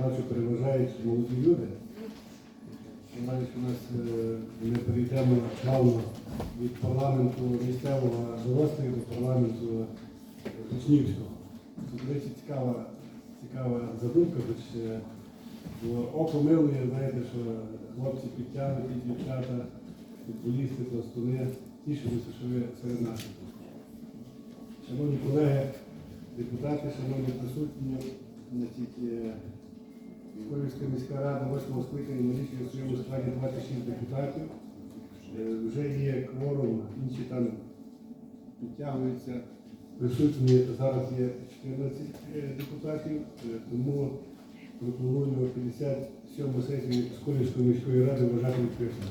бачу, переважають молоді люди. Навіть у нас е, ми перейдемо плавно від парламенту місцевого дорослих до парламенту Учнівського. Тут, до речі, цікава, цікава задумка, хоч е, око милує, знаєте, що хлопці підтягнуті, дівчата, футболісти, пластуни, тішилися, що ви серед нас. Шановні колеги, депутати, шановні присутні, значить, е, міська рада 8 скликання налічує своєму складі 26 депутатів. Е, Вже є кворум, інші там підтягуються. Присутні зараз є 14 е, депутатів, е, тому пропоную 57 сесію Сколівської міської ради вважати відкритою.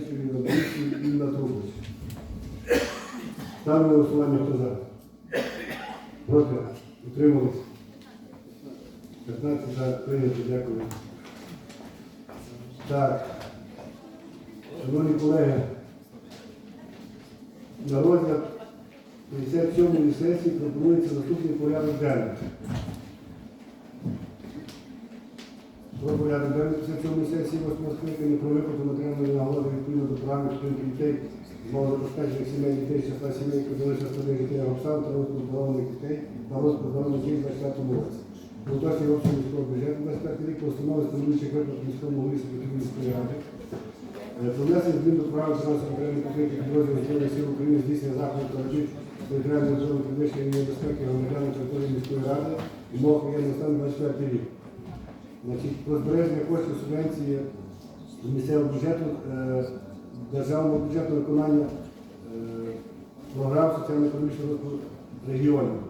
Ярослав Зінкевич, Юрій Лобовський, Інна Трубович. Ставлю на голосування, хто за? Проти? Утримались? 15 за прийнято, дякую. Так. Шановні колеги, на розгляд 57-ї сесії пропонується наступний порядок денний. Про порядок денний 57-ї сесії 8 скликання про виплату матеріальної нагороди відповідно до програми підтримки дітей з малозабезпечених сімей дітей, числа сімей, залишили складних життєвих обставин та розвитку здорових дітей та розвитку здорових дітей в 2020 році. Продовження обсягу міського бюджету 25 рік постанови стимулюючих виплат міському голові міської ради. Про внесення змін до програми фінансової матеріальної підтримки підрозділів Збройних сил України здійснення заходів та робіт територіальної зони підвищення рівня безпеки громадян на території міської ради і мов воєнний стан 24 рік. Про збереження коштів субвенції місцевого бюджету, е, державного бюджету виконання е, програм соціально-економічного розвитку регіонів.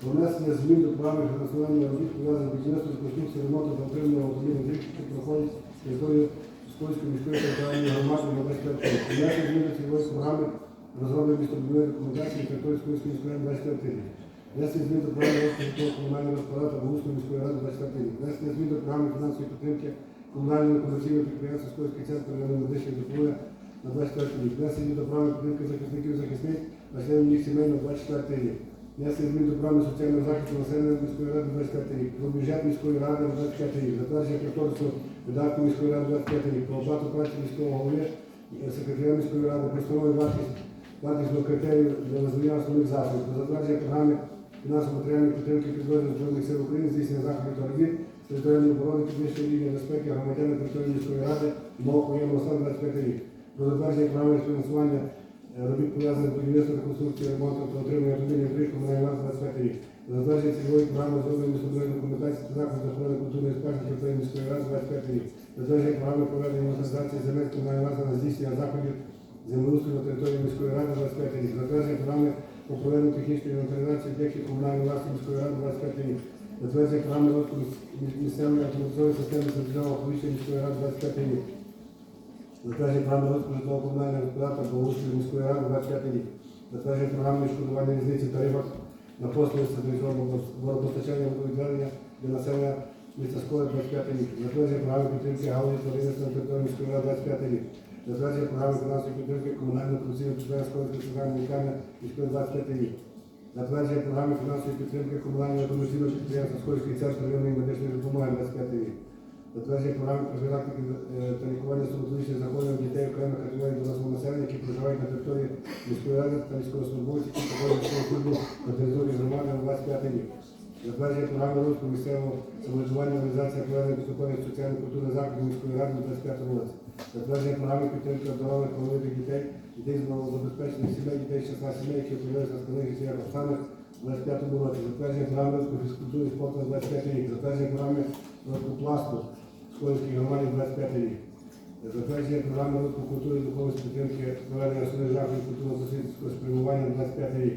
Про внесення змін до програми фінансування робіт пов'язаних з будівництвом реконструкції ремонту та отримання автомобільних доріг, які проходять територію Псковської міської територіальної громади на 25 рік. Внесення змін до цільової програми розроблення містобудівної рекомендації території Псковської міської Днес е измин за програма Общото комунално разпадата в Устно Миско Радо 24 години. Днес е измин за програма финансови подтримки комунално на комерцийно предприятие с Койски център на младежния е заповеда на 24 години. Днес е измин за програма подтримки захисники и захисни, населени них семей на 24 години. Днес е измин за е, програма социална защита на селена Миско Радо 24 години. Пробежат Миско Радо 24 години. Затваряше преторство Ведарко Миско Радо 24 години. Пълбато прати Миско Оле, секретаря Миско Радо, престанови Ватис, Ватис до критерии за развиване основных заслуг. Затваряше програми програми фінансово-матеріальної підтримки підрозділів Збройних сил України, здійснення заходів та територіальної оборони, підвищення рівня безпеки громадян на території міської ради, мов воєнного стану 25 рік. Про затвердження програми фінансування е, робіт пов'язаних з будівництвом, реконструкцією, ремонтом та отриманням автомобільних доріг комунальної власності 25 рік. Про затвердження цільової програми зроблення містобудівної документації та заходів охорони культурної спадщини території міської ради 25 рік. Затвердження програми проведення інвентаризації земель комунальної на здійснення заходів землеустрою на території міської ради 25 рік. Затвердження програми по проведенню технічної інвентаризації об'єктів комунальної власності міської ради 25 рік. Затвердження програми розвитку міс- місцевої автоматизованої системи центрального оповіщення міської ради 25 рік. Затвердження програми розвитку житлово-комунального господарства благоустрою міської ради 25 рік. Затвердження програми відшкодування різниці в тарифах на послуги централізованого водопостачання водовідведення для населення міста Сколи 25 рік. Затвердження програми підтримки галузі тваринництва на території міської ради 25 рік. Затвердження програми фінансової підтримки комунального комерційного підприємства Скольської центральної лікарні міської 25 рік. Затвердження програми фінансової підтримки комунального комерційного підприємства Скольський центр районної медичної допомоги 25 рік. Затвердження програми профілактики та лікування стоматологічних захворювань дітей окремих категорій дорослого населення, які проживають на території міської ради та військовослужбовців, які проходять свою службу на території громади на 25 рік. Затвердження програми розвитку місцевого самоврядування організації проведення підступних соціально-культурних заходів міської ради на 25 році. Затвердження програми підтримки здорових малолетніх дітей, дітей з малозабезпечених сімей, дітей з числа сімей, які опинилися на складних життєвих обставинах у 25 році. Затвердження програми фізкультури спорту на 25 рік. Затвердження програми пласту Скольській громаді 25 рік. Затвердження програми розвитку культури і духовної підтримки проведення заходів культурно-просвітницького спрямування на 25 рік.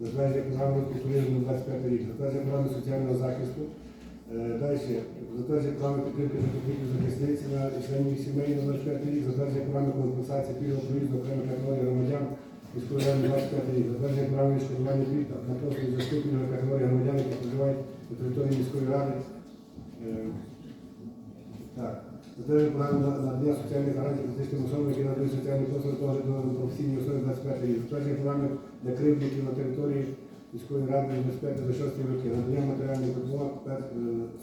Затвердження програми розвитку туризму на 25 рік. Затвердження програми соціального захисту. Е, Далі. Затвердження програми підтримки захисників захисниць на членів сімей на 25 рік. Затвердження програми компенсації пільгового проїзду окремих категорій громадян міської ради 25 рік. Затвердження програми відшкодування пільг на послуги зв'язку пільгових категорій громадян, які проживають на території міської ради. Е, так. Затвердження програми на- надання соціальних гарантій фізичним особам, які надають соціальні послуги та огляду на професійній основі 25 рік. Затвердження програми для кривдників на території міської ради безпеки за 6 роки. Надання матеріальних допомог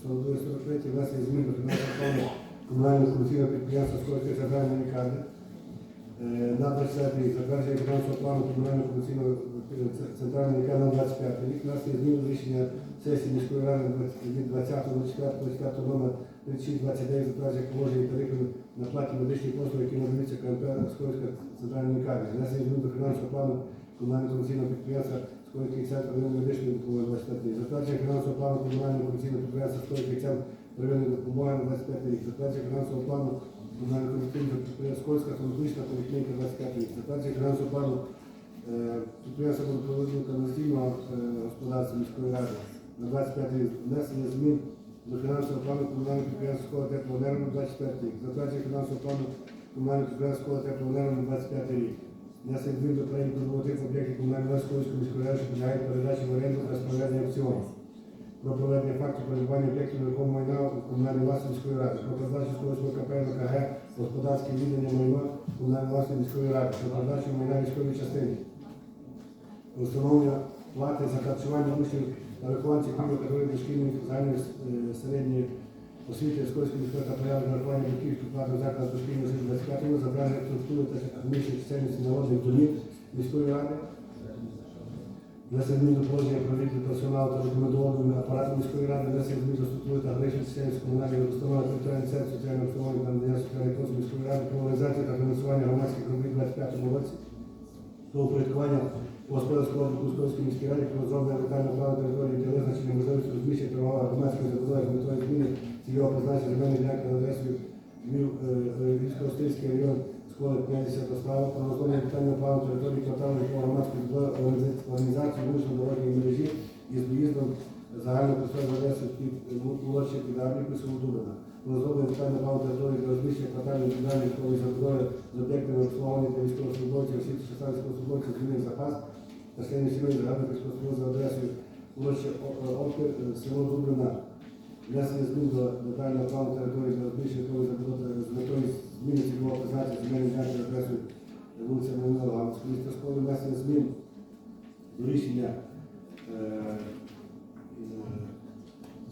42-43 внесення змін до фінансового плану комунального комерційного підприємства Скорської центральної лікарні. Е, На 20 рік затвердження фінансового плану комунального комерційного центральної лікарні на 25 рік. Внесення змін до рішення сесії міської ради від 20.04.25 номер 3629 затвердження положення тарифів на платі медичних послуг, які надаються КМП Скорська центральної лікарні. Внесення змін до фінансового плану комунального комерційного підприємства Скорський центр районної медичної допомоги 25 рік. Затвердження фінансового плану комунального комерційного підприємства Скорський центр районної допомоги на 25 рік. Затвердження фінансового плану комунального комерційного підприємства Скорська стоматологічна поліклініка 25 рік. Затвердження фінансового плану е, підприємства водопровідного каналізаційного е, господарства міської ради на 25 рік. Внесення змін до фінансового плану комунального підприємства школа теплоенерго на 25 рік. Затвердження фінансового плану комунального підприємства школа теплоенерго на 25 рік. Внесення змін до переліку нормативних об'єктів комунальної Сколівської міської ради, підлягають передачі в оренду та проведення. Про проведення фактів проживання об'єктів нерухомого майна комунальної власності міської ради. Про передачу Сколівського КП ВКГ господарське віддання майна комунальної власності міської ради. Про передачу майна військової частини. Про плати за харчування учнів пільгової категорії дошкільної загальної е, середньої освіти Скольської міської та порядку нарахування батьківських платних закладів дошкільної освіти 25 років, затвердження структури та адміністрації чисельності народних домів міської ради. Внесення змін до положення про відділ персоналу та рекомендованого апарату міської ради, внесення змін до структури та граничної чисельності комунальної установи територіальної центр соціального обслуговування та надання соціальних послуг міської ради, про організацію та фінансування громадських робіт у 25 році про упорядкування господарського розвитку Скольської міської ради про розроблення детального плану території для визначення можливості розміщення тривалого громадської забудови з метою зміни цільового призначення земельної ділянки на Львів, е, е, район школи 50 справа про розроблення детального плану території кварталу житлово громадської організації- організації вулично дорожньої мережі із доїздом загального простору адреси під молодші підарбіку село Дубина. Про розроблення детального плану території для розміщення квартальної ділянки житлової забудови з об'єктами обслуговування для військовослужбовців, осіб 16 військовослужбовців змінних запас та членів сімей загальних військовослужбовців за адресою площа Опір, село Дубина. Внесення змін до детального плану території для розміщення житлової забудови з метою зміни цільового призначення земельної ділянки за адресою вулиця Менела Галицької школи внесення змін до рішення е, е,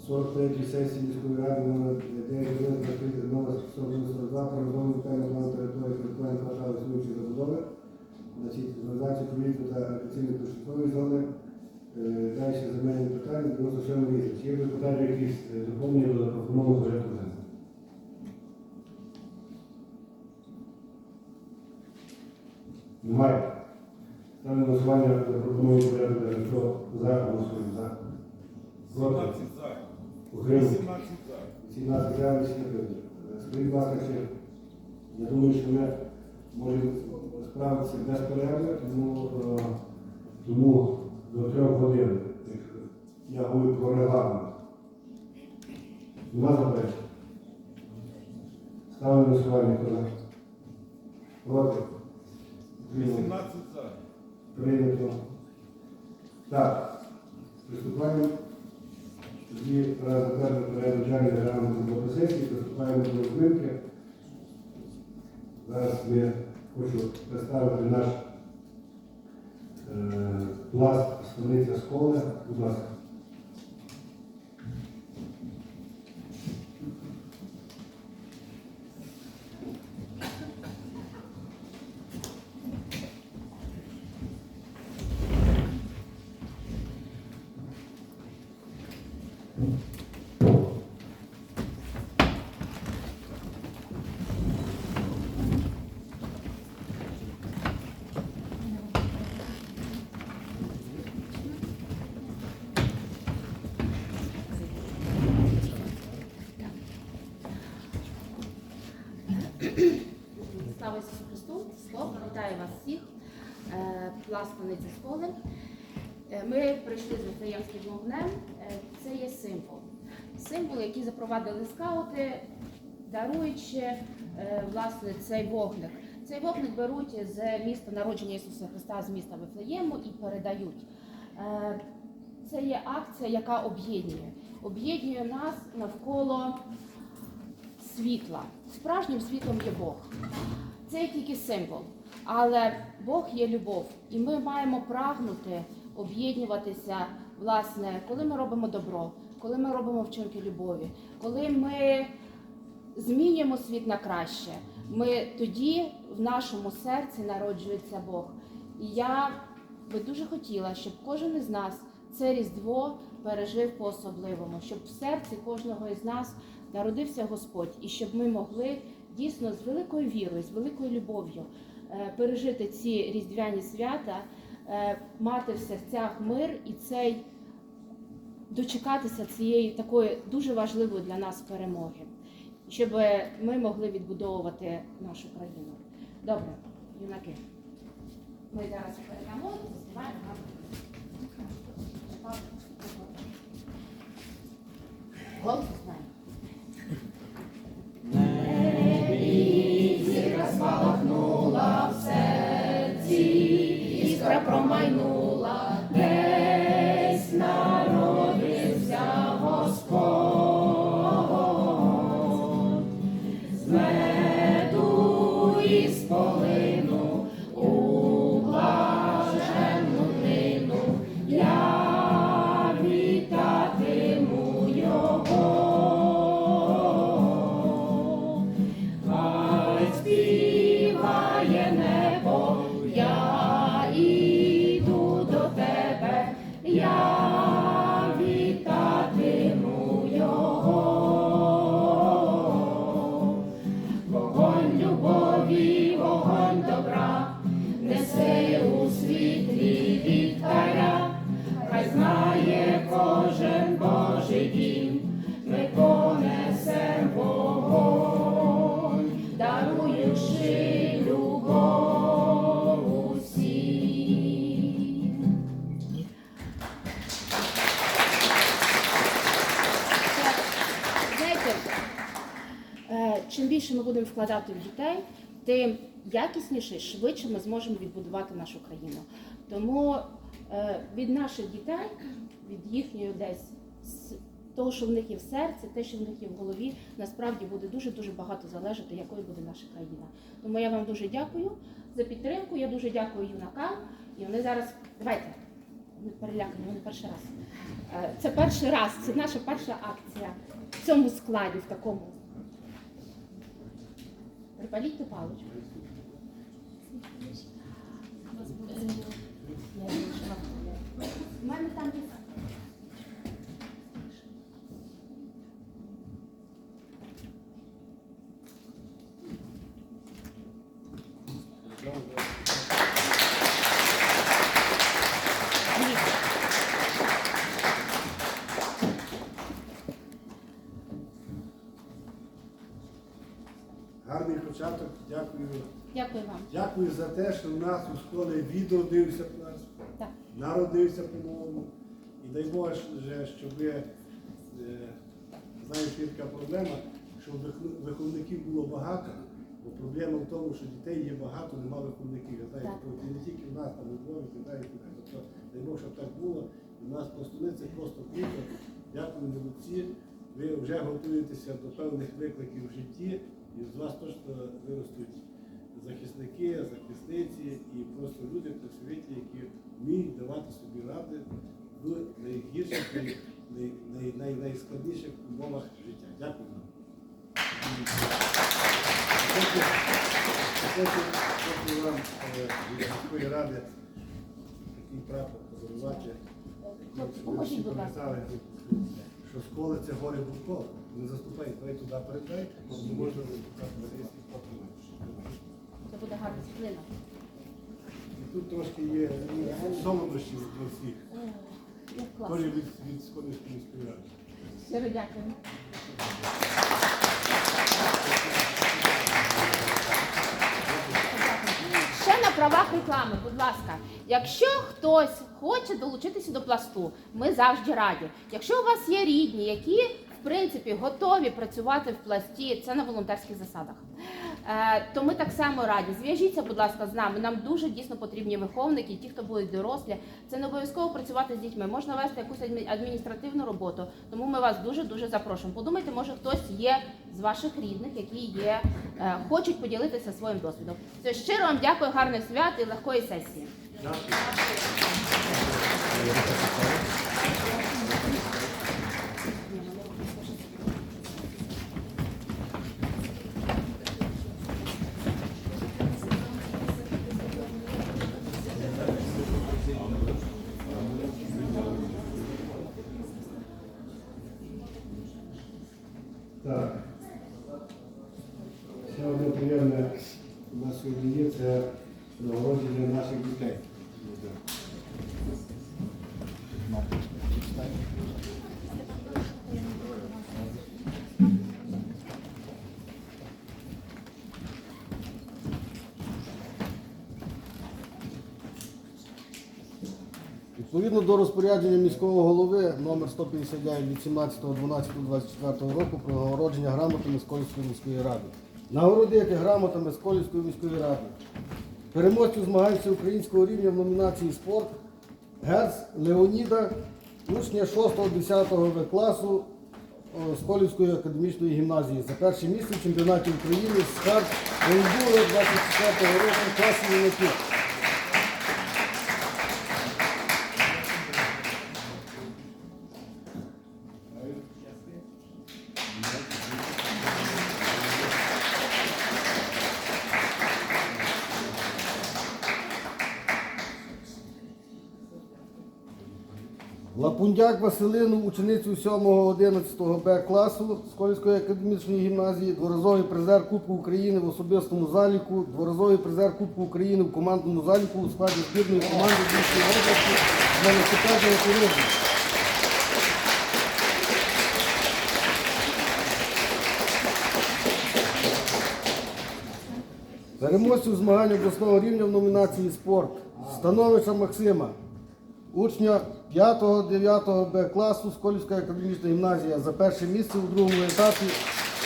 43-ї сесії міської ради номер 9 номер 42 про розроблену детальну плану території користування кварталу існуючої забудови. Значить, організацію провідку та рекреаційної прожиткової зони. Е, Далі земельні питання, 97 місяць. Є питання якісь е, доповнення до запропонованого порядку денного? Немає. Ставлю голосування запропонований порядок денний. Хто за, голосуємо за. Проти? 17 за. Утримуєте? 18 за. 17 за, рішення прийнято. Е, Скажіть, будь ласка, чи я думаю, що ми можемо справитися без перерви, тому, тому до трьох годин. Я говорю про регламент. Нема заперечень? Ставлю голосування, за. Проти? Утримуєте? 18 за. Прийнято. Так, приступаємо. Тоді треба затвердити порядок денний регламенту роботи сесії, приступаємо до розминки. Зараз я хочу представити наш е, пласт станиця школи. Будь ласка. Слава Ісусу Христу! Слово вітаю вас всіх. Е, Пластаниця школи. Е, З Вифлеємським вогнем. Е, Це є символ. Символ, який запровадили скаути, даруючи е, власне цей вогник. Цей вогник беруть з міста народження Ісуса Христа, з міста Вифлеєму і передають. Е, Це є акція, яка об'єднує. Об'єднує нас навколо світла. Справжнім світлом є Бог. Це тільки символ. Але Бог є любов, і ми маємо прагнути об'єднуватися, власне, коли ми робимо добро, коли ми робимо вчинки любові, коли ми змінюємо світ на краще. Ми тоді в нашому серці народжується Бог. І я би дуже хотіла, щоб кожен із нас це Різдво пережив по-особливому, щоб в серці кожного із нас народився Господь, і щоб ми могли дійсно з великою вірою, з великою любов'ю е, пережити ці різдвяні свята, мати в серцях мир і цей дочекатися цієї такої дуже важливої для нас перемоги, щоб ми могли відбудовувати нашу країну. Добре, юнаки. Ми зараз передамо і заспіваємо більше ми будемо вкладати в дітей, тим якісніше, і швидше ми зможемо відбудувати нашу країну. Тому е, від наших дітей, від їхньої десь того, що в них є в серці, те, що в них є в голові, насправді буде дуже дуже багато залежати, якою буде наша країна. Тому я вам дуже дякую за підтримку. Я дуже дякую юнакам. І вони зараз давайте не перелякані, вони перший раз. Е, Це перший раз, це наша перша акція в цьому складі, в такому. Припаліть ту паличку. У мене там є. Дивіться. Гарний початок. Дякую. Дякую за те, що в нас у школі відродився пласт, народився по-новому. І дай Боже, щоб е, знаю, є така проблема, щоб виховників було багато. Бо проблема в тому, що дітей є багато, нема виховників. Я знаю, не тільки в нас, там у Львові, і далі. і. Тобто, дай Бог, щоб так було. У нас пластуни це просто круто. Дякую, молодці. Ви вже готуєтеся до певних викликів в житті, і з вас точно виростуть захисники, захисниці і просто люди працьовиті, які вміють давати собі ради в найгірших, най, най, най, най, найскладніших умовах життя. Дякую вам. Хочу, хочу вам е, від міської ради такий прапор подарувати. Поможіть, всі пам'ятали, Що школа це горе довкола. Не заступай, давай туди передай, можна депутати сесії потримати. Буде гарна світлина. Тут трошки є ну, солодощі для всіх. Теж від, від Сколівської міської. Щиро дякую. Ще на правах реклами, будь ласка, якщо хтось хоче долучитися до пласту, ми завжди раді. Якщо у вас є рідні, які в принципі готові працювати в пласті, це на волонтерських засадах. е, То ми так само раді. Зв'яжіться, будь ласка, з нами. Нам дуже дійсно потрібні виховники, ті, хто будуть дорослі. Це не обов'язково працювати з дітьми. Можна вести якусь адміністративну роботу. Тому ми вас дуже дуже запрошуємо. Подумайте, може хтось є з ваших рідних, які є, е, хочуть поділитися своїм досвідом. Все щиро вам дякую, гарних свят і легкої сесії. Дякую. Так. Ще одне приємне у нас сьогодні є, це нагородження наших дітей. Відповідно до розпорядження міського голови номер 159 від 17.12.24 року про нагородження грамотами Сколівської міської ради. Нагородити грамотами Сколівської міської ради. Переможцю змагань всеукраїнського рівня в номінації спорт Герц Леоніда, учня 6-10 В класу Сколівської академічної гімназії за перше місце в чемпіонаті України з карт волейболу 24 року в класі юнаків. Лапундяк Василину, ученицю 7-11 Б класу Сколівської академічної гімназії, дворазовий призер Кубку України в особистому заліку, дворазовий призер Кубку України в командному заліку у складі збірної команди Львівської області з велосипедного туризму. Переможцю змагань обласного рівня в номінації спорт Становича Максима, учня 5-9 Б класу Сколівська академічна гімназія за перше місце у другому етапі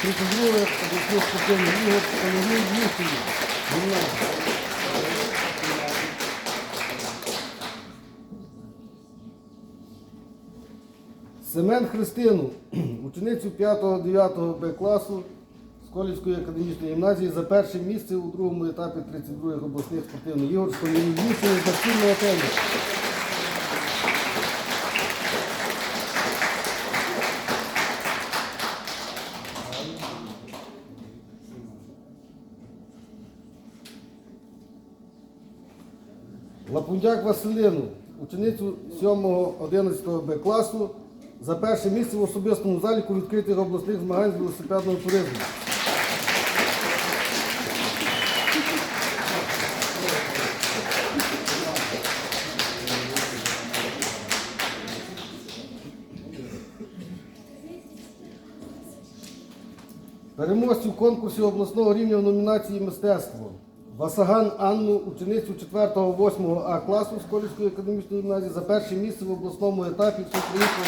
32 обласних спортивних ігор Соловій Львівщині. Гімназія. Семен Христину, ученицю 5-9 Б класу Сколівської академічної гімназії за перше місце у другому етапі 32-х обласних спортивних ігор школярів Львівщини з настільного тенісу. Лапундяк Василину, ученицю 7-11 Б класу, за перше місце в особистому заліку відкритих обласних змагань з велосипедного туризму. Переможцю конкурсі обласного рівня в номінації мистецтво. Васаган Анну, ученицю 4-8 А класу Сколівської академічної гімназії за перше місце в обласному етапі всеукраїнського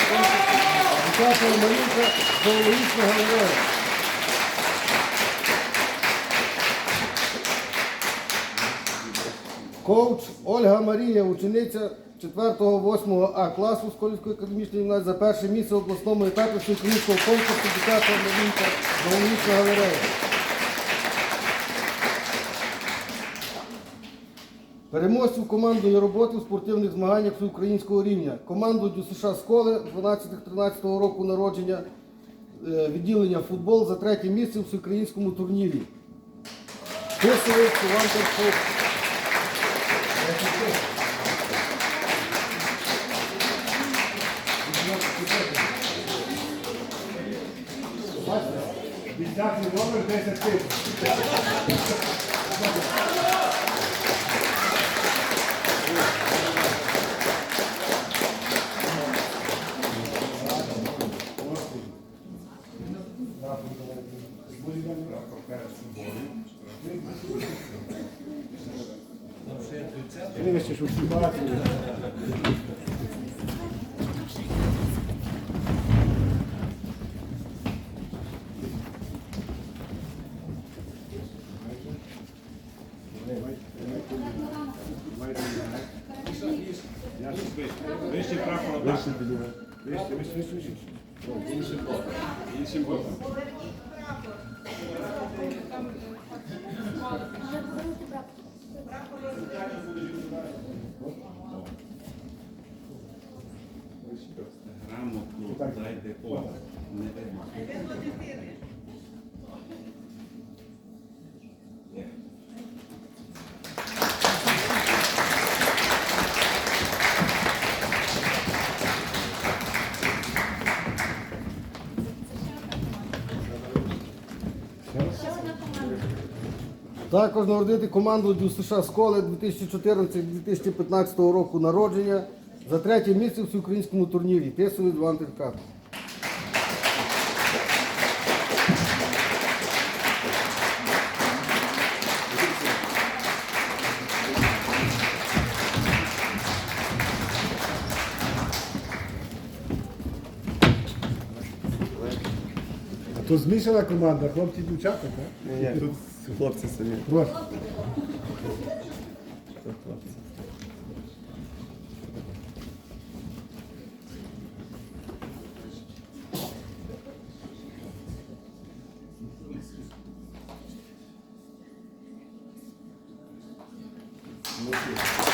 конкурсу малюнка зоологічного галерея. Коуч Ольга Марія, учениця 4-8 А класу Сколівської академічної гімназії за перше місце в обласному етапі всеукраїнського конкурсу дитячого малюнка зоологічного галерея. Переможців командної роботи в спортивних змаганнях всеукраїнського рівня. Команду ДЮСШ Сколи 12-13 року народження, е, відділення футбол за третє місце у всеукраїнському турнірі. Іван Терпов. Номер 10 тисяч. Дивишся, що всі бачили. Також нагородити команду ДЮСШ Сколи 2014-2015 року народження за третє місце в всеукраїнському турнірі. Теркат. А то змішана команда, хлопці дівчата, так? Ні, тут хлопці самі. Прошу. Тут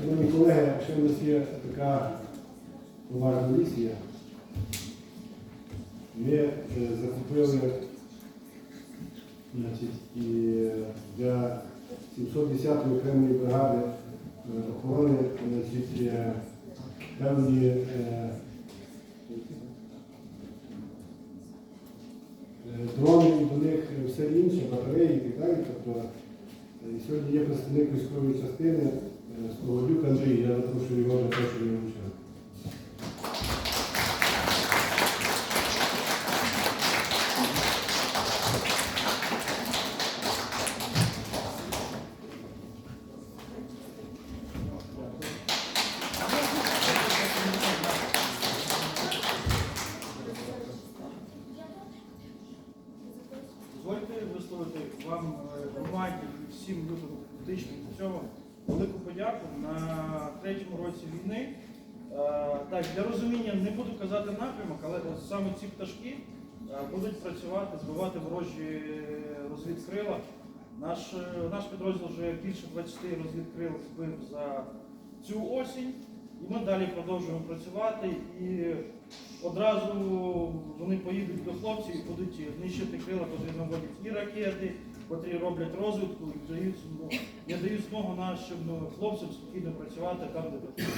шановні колеги, ще в нас є така поважна місія. Ми е, закупили значить, і для 710-ї окремої бригади е, охорони значить, е, певні е, е, дрони і до них все інше, батареї і так далі. Тобто, е, сьогодні є представник військової частини е, Андрій, я запрошую його на те, що він вручав. патріотичних до цього. Велику подяку на третьому році війни. Е, Так, для розуміння не буду казати напрямок, але от саме ці пташки е, будуть працювати, збивати ворожі розвідкрила. Наш, е, наш підрозділ вже більше 20 розвідкрил збив за цю осінь. І ми далі продовжуємо працювати. І одразу вони поїдуть до хлопців і будуть нищити крила, котрі наводять і ракети, котрі роблять розвідку і дають, не дають змогу нашим ну, хлопцям спокійно працювати там, де потрібно.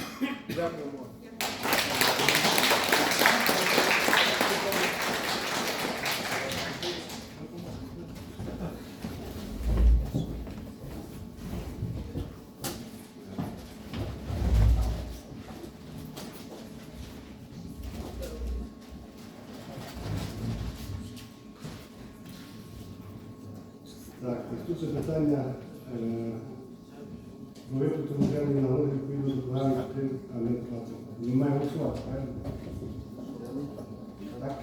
Дякуємо. Так, наступне питання е, про виплату матеріальної нагороди відповідно до програми а не плата». Ми маємо голосувати, правильно? Так?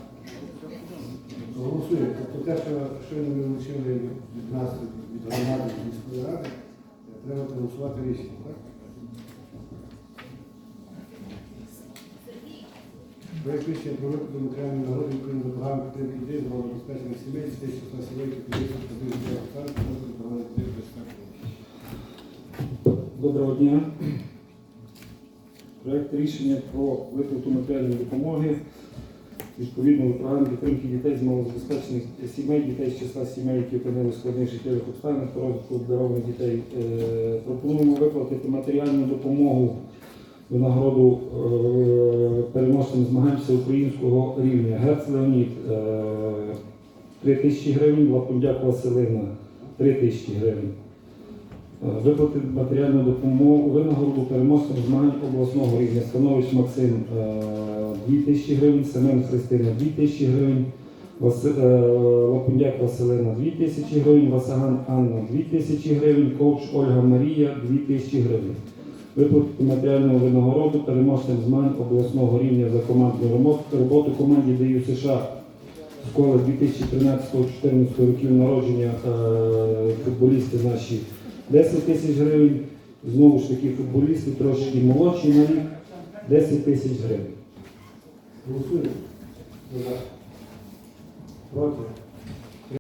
Тобто Голосуємо. Тобто те, що ми вручили від нас, від громади, від міської ради, треба проголосувати рішення, так? Проект рішення про виплату матеріальної нагороди відповідно до програми підтримки дітей з забезпечених сімей, дітей, що на сімей, які підвищують подвійну дітей, програми підтримки безпеки. Доброго дня. Проект рішення про виплату матеріальної допомоги відповідно програми підтримки дітей з малозабезпечених сімей, дітей з числа сімей, які опинилися в складних життєвих обставинах та розвитку обдарованих дітей. Е, Пропонуємо виплатити матеріальну допомогу винагороду е, переможцям змагань всеукраїнського рівня. Герц Леонід е, 3 тисячі гривень, Лапундяк Василина 3 тисячі гривень. Е, Виплатити матеріальну допомогу винагороду переможцям змагань обласного рівня. Станович Максим е, 2 тисячі гривень, Семен Христина 2 тисячі гривень, Васи- е, Василина 2 тисячі гривень, Васаган Анна 2 тисячі гривень, коуч Ольга Марія 2 тисячі гривень. Виплатити матеріальну винагороду переможцям змагань обласного рівня за командну роботу, роботу команді ДЮ США школи 2013-2014 років народження е, футболісти наші 10 тисяч гривень. Знову ж таки, футболісти трошки молодші на рік 10 тисяч гривень. Голосуємо. Проти?